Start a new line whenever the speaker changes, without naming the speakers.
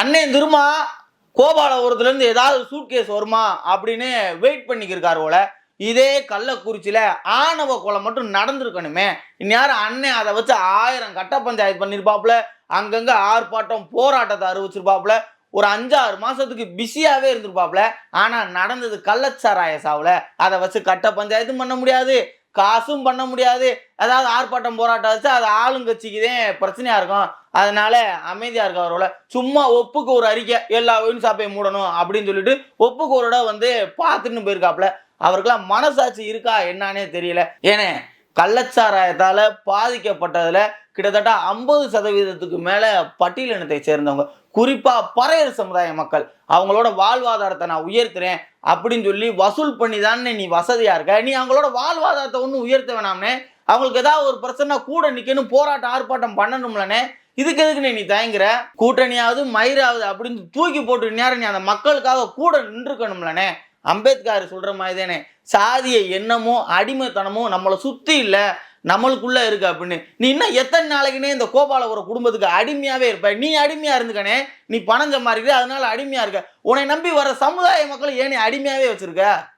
அண்ணன் திரும்ப கோபாலபுரத்துலேருந்து ஏதாவது சூட்கேஸ் வருமா? அப்படின்னு வெயிட் பண்ணிக்கிருக்காரு போல. இதே கள்ளக்குறிச்சியில் ஆணவ கொலை மட்டும் நடந்திருக்கணுமே. இந்நேரம் அண்ணன் அதை வச்சு ஆயிரம் கட்ட பஞ்சாயத்து பண்ணியிருப்பாப்புல அங்கங்கே ஆர்ப்பாட்டம் போராட்டத்தை அறிவிச்சிருப்பாப்புல. ஒரு அஞ்சாறு மாதத்துக்கு பிஸியாகவே இருந்திருப்பாப்புல. ஆனால் நடந்தது கள்ளச்சாராய சாவில். அதை வச்சு கட்ட பஞ்சாயத்தும் பண்ண முடியாது. காசும் பண்ண முடியாது. அதாவது ஆர்ப்பாட்டம் போராட்டம் வச்சு அது ஆளுங்கட்சிக்கு தான் பிரச்சனையாக இருக்கும். அதனால அமைதியாக இருக்கவரோட சும்மா ஒப்புக்கு ஒரு அறிக்கை எல்லா ஒயின் சாப்பையும் மூடணும் அப்படின்னு சொல்லிட்டு ஒப்புக்கு ஒரு இடம் வந்து பார்த்துன்னு போயிருக்காப்புல. அவருக்கெல்லாம் மனசாட்சி இருக்கா என்னன்னே தெரியல. ஏனே கள்ளச்சாராயத்தால் பாதிக்கப்பட்டதில் கிட்டத்தட்ட ஐம்பது சதவீதத்துக்கு மேலே பட்டியலினத்தை சேர்ந்தவங்க. குறிப்பாக பறையர் சமுதாய மக்கள் அவங்களோட வாழ்வாதாரத்தை நான் உயர்த்துறேன் அப்படின்னு சொல்லி வசூல் பண்ணி தானே நீ வசதியாக இருக்க? நீ அவங்களோட வாழ்வாதாரத்தை ஒன்றும் உயர்த்த வேணாம்னே. அவங்களுக்கு ஏதாவது ஒரு பிரச்சனை கூட நிற்கணும் போராட்டம் ஆர்ப்பாட்டம் பண்ணணும்லனே இதுக்கு எதுக்குண்ணே நீ தயங்குற? கூட்டணியாவது மயிராவது அப்படின்னு தூக்கி போட்டு நேரம் நீ அந்த மக்களுக்காக கூட நின்றுக்கணும்லனே அம்பேத்கர் சொல்கிற மாதிரி தானே சாதிய எண்ணமோ அடிமைத்தனமோ நம்மளை சுற்றி இல்லை. நம்மளுக்குள்ளே இருக்கு அப்படின்னு. நீ இன்னும் எத்தனை நாளைக்குனே இந்த கோபாலபுரம் குடும்பத்துக்கு அடிமையாகவே இருப்ப. நீ அடிமையாக இருந்துக்கனே. நீ பணம் சம்பாதிக்கிற அதனால அடிமையாக இருக்க. உன்னை நம்பி வர சமுதாய மக்கள் ஏனே அடிமையாகவே வச்சுருக்க?